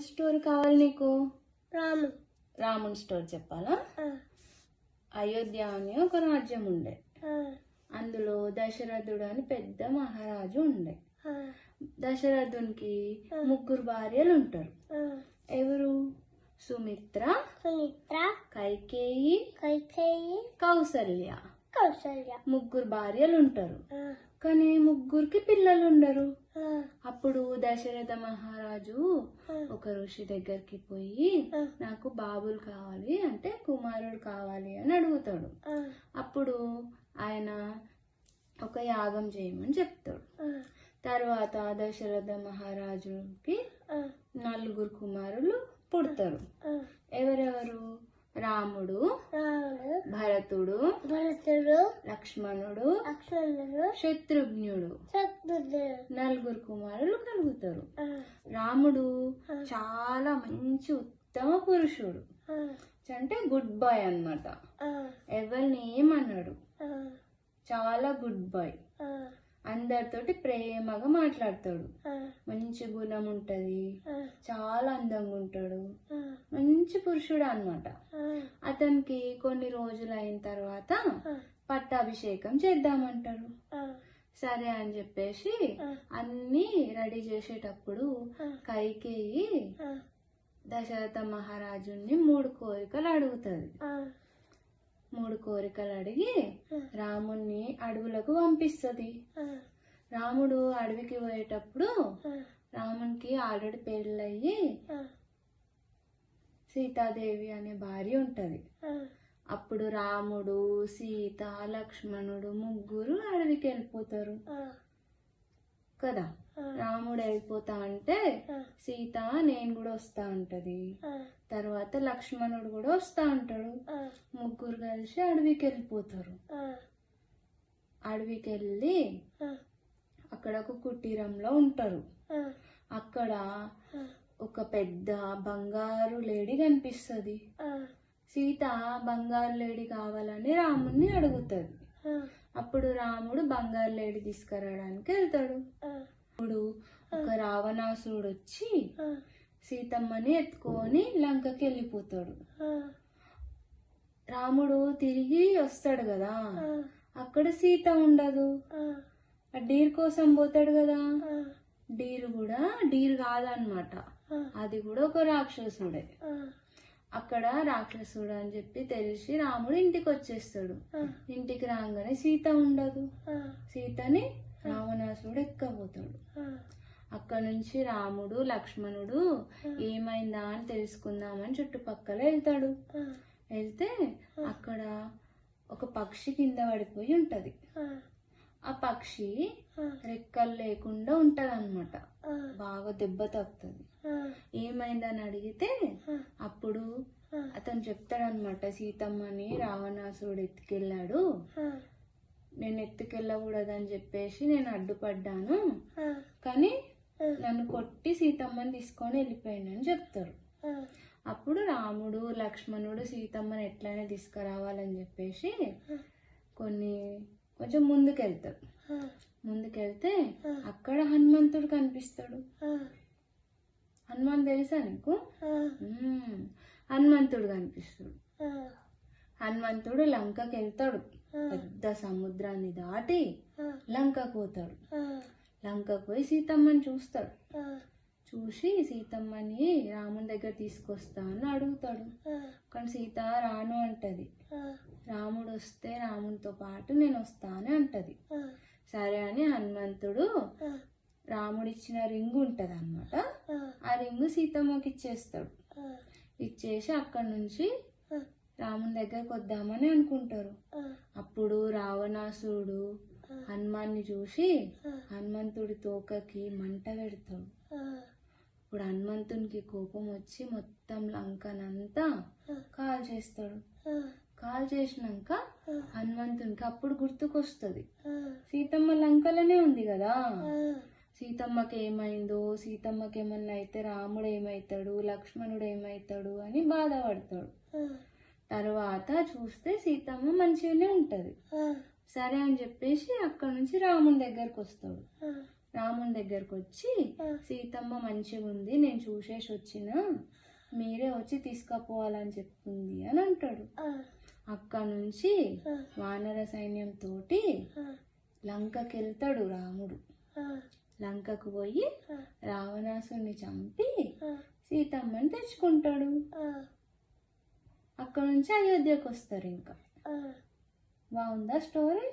Story కావాలి నీకు? రాము. రాముని స్టోరీ చెప్పాలా? అయోధ్య అని ఒక రాజ్యం ఉండే. అందులో దశరథుడు అని పెద్ద మహారాజు ఉండే. దశరథునికి ముగ్గురు భార్యలు ఉంటారు. ఎవరు? సుమిత్ర సుమిత్ర కైకేయి కైకేయి కౌసల్య. కౌసల్య. ముగ్గురు భార్యలు ఉంటారు. కానీ ముగ్గురికి పిల్లలు ఉండరు. అప్పుడు దశరథ మహారాజు ఒక ఋషి దగ్గరికి పోయి నాకు బాబులు కావాలి అంటే కుమారుడు కావాలి అని అడుగుతాడు. అప్పుడు ఆయన ఒక యాగం చేయమని చెప్తాడు. తర్వాత దశరథ మహారాజుకి నలుగురు కుమారులు పుడతారు. ఎవరెవరు? రాముడు రాముడు భరతుడు భరతుడు లక్ష్మణుడు అక్షరుడు శత్రుఘ్నుడు. నలుగురు కుమారులు కలుగుతారు రాముడు చాలా మంచి ఉత్తమ పురుషుడు. అంటే గుడ్ బాయ్ అన్నమాట. ఆ, ఎవరిని ఏమన్నాడు? చాలా గుడ్ బాయ్ అందరితోటి ప్రేమగా మాట్లాడతాడు. మంచి గుణం ఉంటది. చాలా అందంగా ఉంటాడు. మంచి పురుషుడు అన్నమాట. ఆ, అతనికి కొన్ని రోజులు అయిన తర్వాత పట్టాభిషేకం చేద్దామంటారు. ఆ, సరే అని చెప్పేసి. అన్నీ రెడీ చేసేటప్పుడు. కైకేయి దశరథ మహారాజుని మూడు కోరికలు అడుగుతుంది. మూడు కోరికలు అడిగి. రాముణ్ణి అడవులకు పంపిస్తుంది. రాముడు అడవికి పోయేటప్పుడు రామునికి ఆల్రెడీ పెళ్ళయ్యి సీతాదేవి అనే భార్య ఉంటది. అప్పుడు రాముడు సీత లక్ష్మణుడు ముగ్గురు అడవికి వెళ్ళిపోతారు. కదా. రాముడు వెళ్ళిపోతా అంటే సీత నేను కూడా వస్తా ఉంటది తర్వాత లక్ష్మణుడు కూడా వస్తా ఉంటాడు ముగ్గురు కలిసి అడవికి వెళ్ళిపోతారు అడవికి వెళ్ళి అక్కడ ఒక కుటీరంలో ఉంటారు. అక్కడ ఒక పెద్ద బంగారు లేడీ కనిపిస్తుంది. సీత బంగారు లేడీ కావాలని రాముణ్ణి అడుగుతుంది. అప్పుడు రాముడు బంగారు లేడీ తీసుకురావడానికి వెళ్తాడు. ఆ, అప్పుడు ఒక రావణాసురుడు వచ్చి సీతమ్మని ఎత్తుకొని లంకకి వెళ్ళిపోతాడు. రాముడు తిరిగి వస్తాడు కదా. అక్కడ సీత ఉండదు. ఆ, డీర్ కోసం పోతాడు కదా. డీర్ కూడా డీర్ కాదనమాట. అది కూడా ఒక రాక్షసుడే. అక్కడ రాక్షసుడు అని చెప్పి తెలిసి రాముడు ఇంటికి వచ్చేస్తాడు. ఇంటికి రాగానే సీత ఉండదు. సీతని రావణాసురుడు ఎక్కబోతాడు. అక్కడ నుంచి రాముడు లక్ష్మణుడు ఏమైందా అని తెలుసుకుందామని చుట్టుపక్కల వెళ్తాడు. వెళ్తే అక్కడ ఒక పక్షి కింద పడిపోయి ఉంటది. ఆ, పక్షి రెక్కలు లేకుండా ఉంటది అనమాట ఆ, బాగా దెబ్బ తప్పుతుంది ఆ, ఏమైందని అడిగితే అప్పుడు అతను చెప్తాడనమాట సీతమ్మని రావణాసురుడు ఎత్తుకెళ్ళాడు. నేను ఎత్తుకెళ్ళకూడదని చెప్పేసి నేను అడ్డుపడ్డాను. కానీ నన్ను కొట్టి సీతమ్మని తీసుకొని వెళ్ళిపోయాడు అని చెప్తారు. అప్పుడు రాముడు లక్ష్మణుడు సీతమ్మని ఎట్లయినా తీసుకురావాలని చెప్పేసి కొన్ని కొంచెం ముందుకెళ్తారు ఆ, ముందుకెళ్తే అక్కడ హనుమంతుడు కనిపిస్తాడు. హనుమాన్ తెలుసా నీకు. హనుమంతుడు కనిపిస్తాడు. హనుమంతుడు లంకకి వెళ్తాడు పెద్ద సముద్రాన్ని దాటి లంకకు పోతాడు. లంకకు పోయి సీతమ్మని చూస్తాడు. చూసి సీతమ్మని రాముని దగ్గర తీసుకొస్తా అని అడుగుతాడు. కానీ సీత రాను అంటది. రాముడు వస్తే రామునితో పాటు నేను వస్తా అని అంటది. సరే అని హనుమంతుడు రాముడు ఇచ్చిన రింగ్ ఉంటది అనమాట ఆ, రింగు సీతమ్మకి ఇచ్చేస్తాడు. ఇచ్చేసి అక్కడి నుంచి రాముని దగ్గరకు వద్దామని అనుకుంటారు. అప్పుడు రావణాసురుడు హనుమాన్ని చూసి హనుమంతుడి తోకకి మంట పెడతాడు. ఇప్పుడు హనుమంతునికి కోపం వచ్చి మొత్తం లంకనంతా కాల్ చేస్తాడు. కాల్ చేసినాక హనుమంతునికి అప్పుడు గుర్తుకొస్తుంది. సీతమ్మ లంకలోనే ఉంది కదా? సీతమ్మకి ఏమైందో సీతమ్మకి ఏమన్నా అయితే రాముడు ఏమవుతాడు లక్ష్మణుడు ఏమవుతాడు అని బాధపడతాడు. తర్వాత చూస్తే సీతమ్మ మంచిగానే ఉంటది. సరే అని చెప్పేసి అక్కడ నుంచి రాముని దగ్గరకు వస్తాడు. రాముని దగ్గరకు వచ్చి. సీతమ్మ మంచిగా ఉంది నేను చూసేసి వచ్చిన మీరే వచ్చి తీసుకుపోవాలని చెప్తుంది అని అంటాడు. అక్కడ నుంచి వానర సైన్యంతో ఆ, లంకకి వెళ్తాడు రాముడు లంకకు పోయి రావణాసుని చంపి సీతమ్మని తెచ్చుకుంటాడు. అక్కడ నుంచి అయోధ్యకు వస్తారు ఇంకా బాగుందా స్టోరీ.